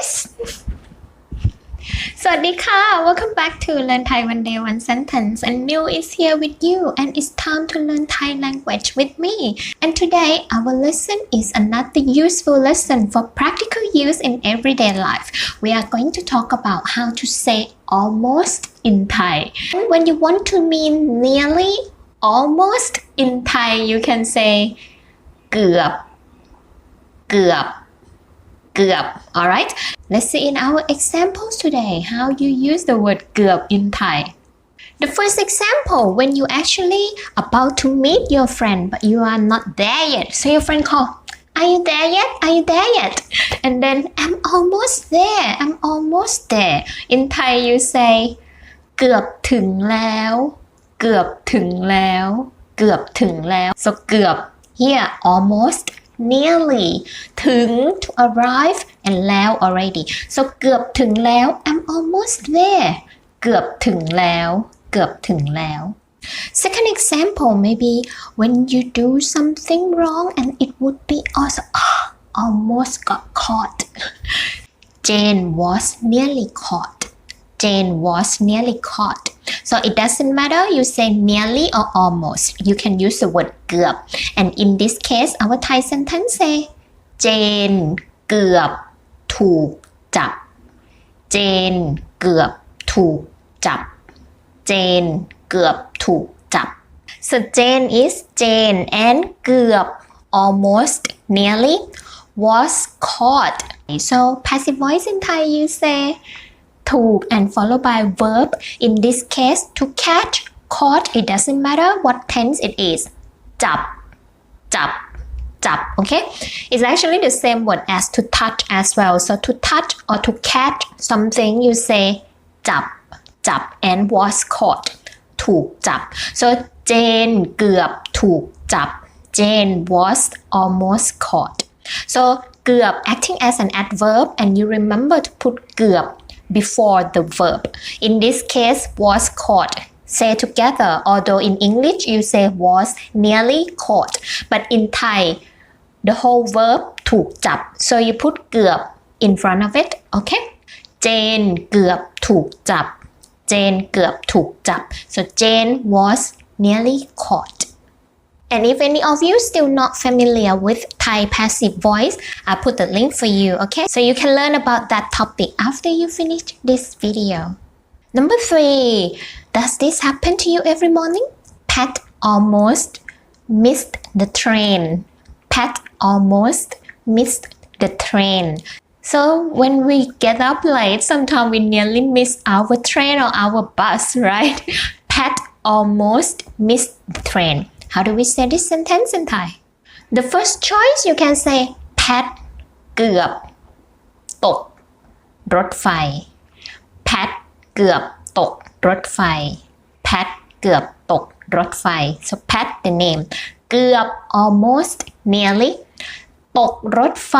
guys สวัสดีค่ะ Welcome back to Learn Thai One Day One Sentence and New is here with you and it's time to learn Thai language with me and today our lesson is another useful lesson for practical use in everyday life we are going to talk about how to say almost in Thai when you want to mean nearly almost in Thai you can say เกือบ เกือบ เ กือบ alright let's see in our examples today how you use the word เกือบ in Thai the first example when you actually about to meet your friend but you are not there yet so your friend call are you there yet are you there yet and then I'm almost there I'm almost there in Thai you say เกือบถึงแล้ว เกือบถึงแล้ว เกือบถึงแล้ว so เกือบ here almost nearly ถึง to arrive and แล้ว already so เกือบถึงแล้ว I'm almost there เกือบถึงแล้ว เกือบถึงแล้ว Second example maybe when you do something wrong and it would be also "Ah, almost got caught Jane was nearly caught Jane was nearly caught so it doesn't matter you say nearly or almost you can use the word เกือบ and in this case our Thai sentence say Jane เกือบถูกจับ Jane เกือบถูกจับ Jane เกือบถูกจับ so Jane is Jane and เกือบ almost nearly was caught so passive voice in Thai you say ถูก and followed by verb in this case to catch caught it doesn't matter what tense it is จับ จับ จับ okay it's actually the same word as to touch as well so to touch or to catch something you say จับ จับ and was caught ถูกจับ so Jane เกือบถูกจับ Jane was almost caught so เกือบ acting as an adverb and you remember to put เกือบ before the verb in this case was caught say together although in English you say was nearly caught but in Thai the whole verb ถูกจับ so you put เกือบ in front of it okay Jane เกือบถูกจับ Jane เกือบถูกจับ so Jane was nearly caught and if any of you still not familiar with Thai passive voice I put the link for you okay? So you can learn about that topic after you finish this video. Number three does this happen to you every morning? Pat almost missed the train. Pat almost missed the train. So when we get up late sometimes we nearly miss our train or our bus right? Pat almost missed the train how do we say this sentence in Thai the first choice you can say Pat เกือบ ตก รถไฟ Pat เกือบตก รถไฟ Pat เกือบตก รถไฟ so Pat the name เกือบ almost nearly ตกรถไฟ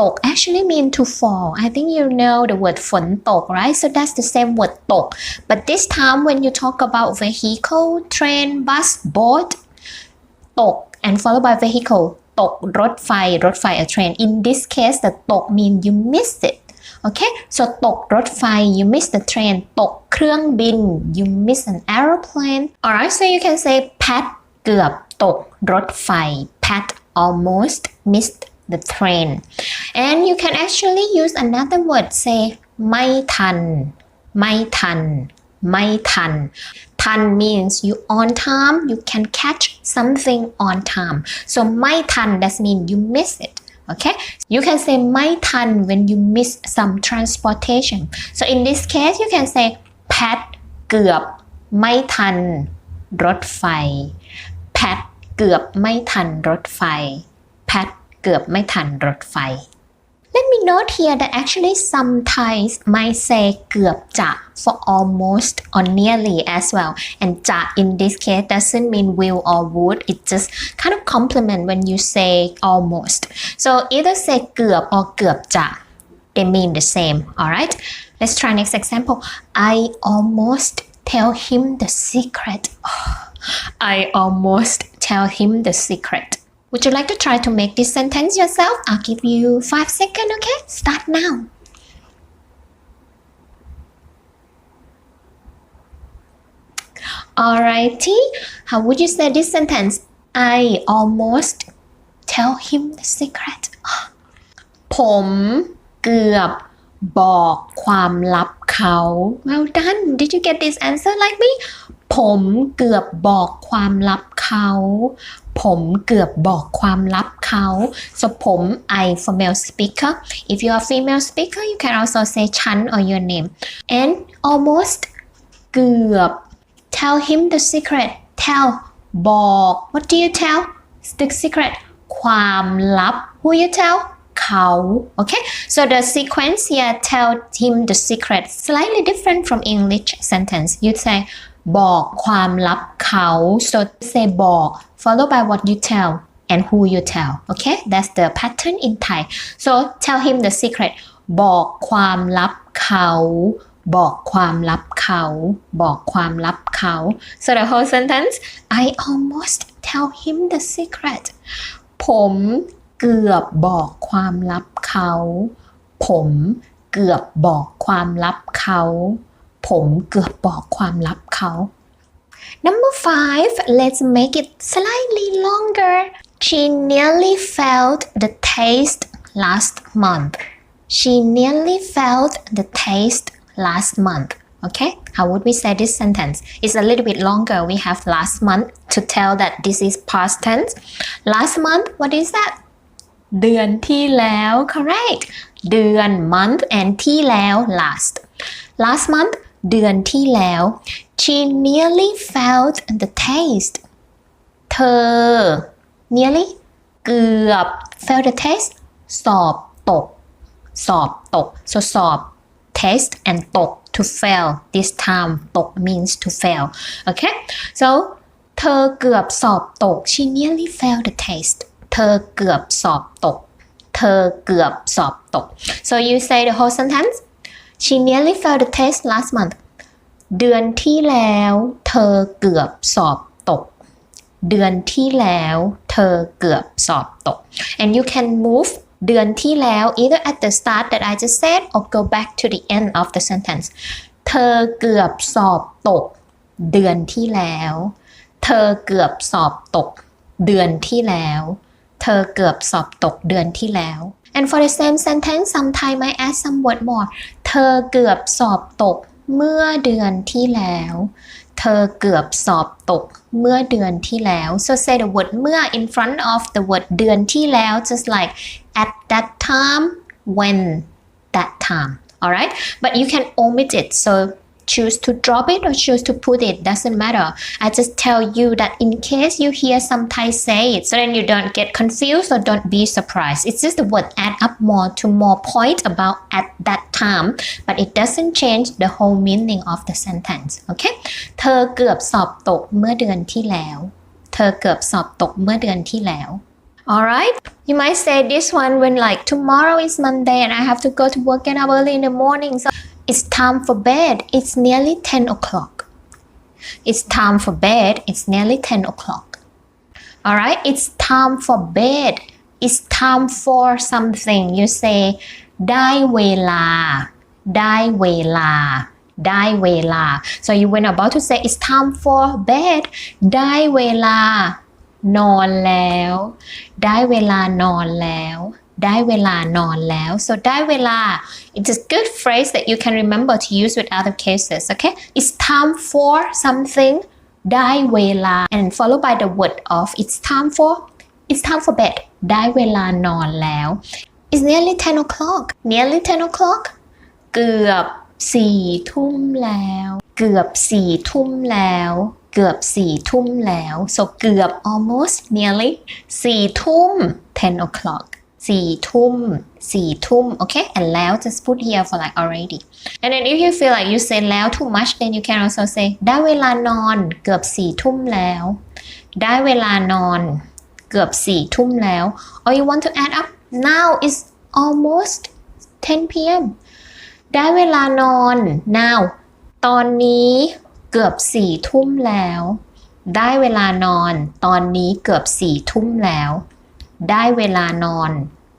ตก actually mean to fall I think you know the word ฝนตก right so that's the same word ตก but this time when you talk about vehicle train bus boat ตก and followed by vehicle ตกรถไฟ รถไฟ a train in this case the ตก mean you missed it okay so ตกรถไฟ you miss the train ตกเครื่องบิน you miss an aeroplane alright so you can say Pat เกือบตกรถไฟ Pat almost missed the train and you can actually use another word say ไม่ทัน ไม่ทัน ไม่ทัน ทัน means you on time you can catch something on time so ไม่ทัน that mean you miss it okay you can say ไม่ทัน when you miss some transportation so in this case you can say แพทเกือบไม่ทันรถไฟ แพทเกือบไม่ทันรถไฟ แพทเกือบไม่ทันรถไฟ Let me note here that actually some Thais might say เกือบจะ for almost or nearly as well and จะ in this case doesn't mean will or would it just kind of complement when you say almost so either say เกือบ or เกือบจะ they mean the same alright let's try next example I almost tell him the secret I almost tell him the secret Would you like to try to make this sentence yourself? I'll give you five seconds, okay? Start now. Alrighty, how would you say this sentence? I almost tell him the secret ผมเกือบบอกความลับเขา Well done did you get this answer like me ผมเกือบบอกความลับเขา ผมเกือบบอกความลับเขา so ผม I for male speaker if you are female speaker you can also say ฉัน or your name and almost เกือบ tell him the secret tell บอก what do you tell the secret ความลับ who you tell เขา okay so the sequence here tell him the secret slightly different from English sentence you say บอกความลับเขา so say บอก followed by what you tell and who you tell okay that's the pattern in Thai so tell him the secret บอกความลับเขา บอกความลับเขา บอกความลับเขา so the whole sentence I almost tell him the secret ผมเกือบบอกความลับเขา ผมเกือบบอกความลับเขา ผมเกือบบอกความลับเขา Number five, let's make it slightly longer. She nearly felt the taste last month. She nearly felt the taste last month. Okay, how would we say this sentence? It's a little bit longer. We have last month to tell that this is past tense. Last month, what is that? เดือนที่แล้ว correct เดือน month and ที่แล้ว last last month เดือนที่แล้ว she nearly felt the taste เธอ nearly เกือบ felt the taste สอบตก สอบตก so สอบ test and ตก to fail this time ตก means to fail okay so เธอเกือบสอบตก she nearly failed the test เธอเกือบสอบตก เธอเกือบสอบตก so you say the whole sentence She nearly failed the test last month เดือนที่แล้วเธอเกือบสอบตก เดือนที่แล้วเธอเกือบสอบตก and you can move เดือนที่แล้ว either at the start that I just said or go back to the end of the sentence เธอเกือบสอบตก เดือนที่แล้ว เธอเกือบสอบตก เดือนที่แล้ว เธอเกือบสอบตกเดือนที่แล้ว and for the same sentence sometimes I add some word more เธอเกือบสอบตกเมื่อเดือนที่แล้ว เธอเกือบสอบตกเมื่อเดือนที่แล้ว so say the word เมื่อ in front of the word เดือนที่แล้ว just like at that time when that time alright but you can omit it so choose to drop it or choose to put it doesn't matter I just tell you that in case you hear some Thai say it so then you don't get confused or don't be surprised it's just the word add up more to more point about at that time but it doesn't change the whole meaning of the sentence okay เธอเกือบสอบตกเมื่อเดือนที่แล้ว เธอเกือบสอบตกเมื่อเดือนที่แล้ว Alright, you might say this one when like tomorrow is Monday and I have to go to work get up early in the morning so it's time for bed. It's nearly 10 o'clock. It's time for bed. It's nearly 10 o'clock. Alright, it's time for bed. It's time for something. You say ได้เวลา ได้เวลา ได้เวลา so you when about to say it's time for bed ได้เวลา นอนแล้ว ได้เวลานอนแล้ว ได้เวลานอนแล้ว so ได้เวลา it's a good phrase that you can remember to use with other cases okay it's time for something ได้เวลา and followed by the word of it's time for it's time for bed ได้เวลานอนแล้ว it's nearly 10 o'clock nearly 10 o'clock เกือบสี่ทุ่มแล้ว เกือบสี่ทุ่มแล้ว เกือบสี่ทุ่มแล้ว so เกือบ almost nearly สี่ทุ่ม 10 o'clock สี่ทุ่มสี่ทุ่ม okay and แล้ว just put here for like already and then if you feel like you say แล้ว too much then you can also say ได้เวลานอนเกือบสี่ทุ่มแล้ว ได้เวลานอนเกือบสี่ทุ่มแล้ว or you want to add up now is almost 10 p.m. ได้เวลานอน now ตอนนี้เกือบสี่ทุ่มแล้ว ได้เวลานอน ตอนนี้เกือบสี่ทุ่มแล้ว ได้เวลานอน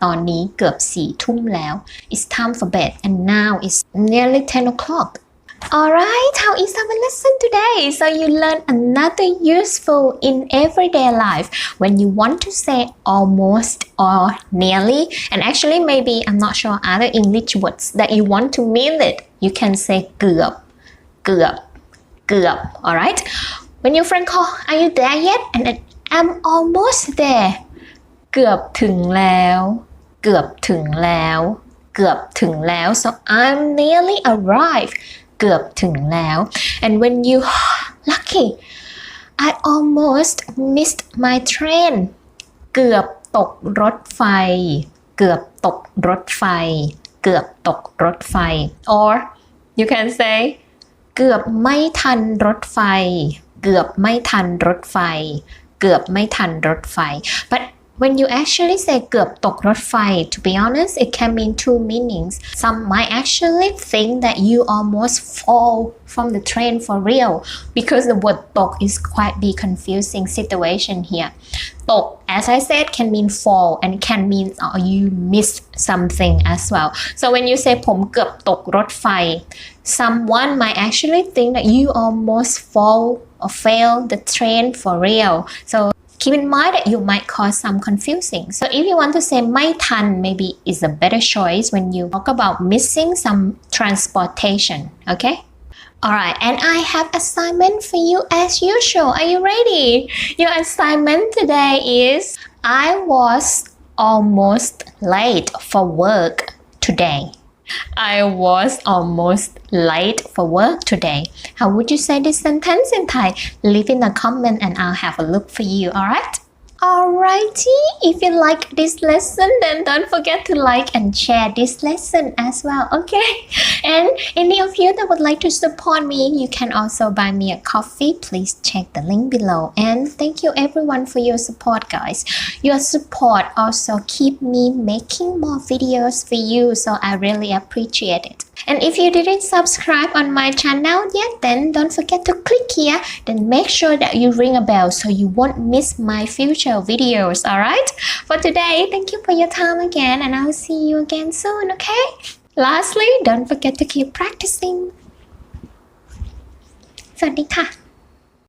ตอนนี้เกือบสี่ทุ่มแล้ว it's time for bed and now it's nearly 10 o'clock Alright, how is our lesson today? So you learn another useful in everyday life when you want to say almost or nearly, and actually maybe I'm not sure other English words that you want to mean it. You can say เกือบ เกือบ เกือบ alright? When your friend call, are you there yet? And then, I'm almost there. เกือบถึงแล้ว เกือบถึงแล้ว เกือบถึงแล้ว so I'm nearly arrived เกือบถึงแล้ว and when you lucky I almost missed my train เกือบตกรถไฟ เกือบตกรถไฟ เกือบตกรถไฟ or you can say เกือบไม่ทันรถไฟ เกือบไม่ทันรถไฟ เกือบไม่ทันรถไฟ but when you actually say เกือบตกรถไฟ to be honest it can mean two meanings some might actually think that you almost fall from the train for real because the word ตก is quite be confusing situation here ตก as I said can mean fall and can mean uh, you miss something as well so when you say ผมเกือบตกรถไฟ someone might actually think that you almost fall or fail the train for real so keep in mind that you might cause some confusing. So if you want to say mai tan, maybe is a better choice when you talk about missing some transportation. Okay. All right, and I have assignment for you as usual. Are you ready? Your assignment today is I was almost late for work today. I was almost late for work today. How would you say this sentence in Thai? Leave in a comment and I'll have a look for you, alright? Alrighty, if you like this lesson, then don't forget to like and share this lesson as well, okay? And any of you that would like to support me, you can also buy me a coffee. Please check the link below. And thank you everyone for your support, guys. Your support also keep me making more videos for you, so I really appreciate it. And if you didn't subscribe on my channel yet, then don't forget to click here. Then make sure that you ring a bell so you won't miss my future videos. Alright? For today, thank you for your time again, and I'll see you again soon, okay? Lastly, don't forget to keep practicing. สวัสดีค่ะ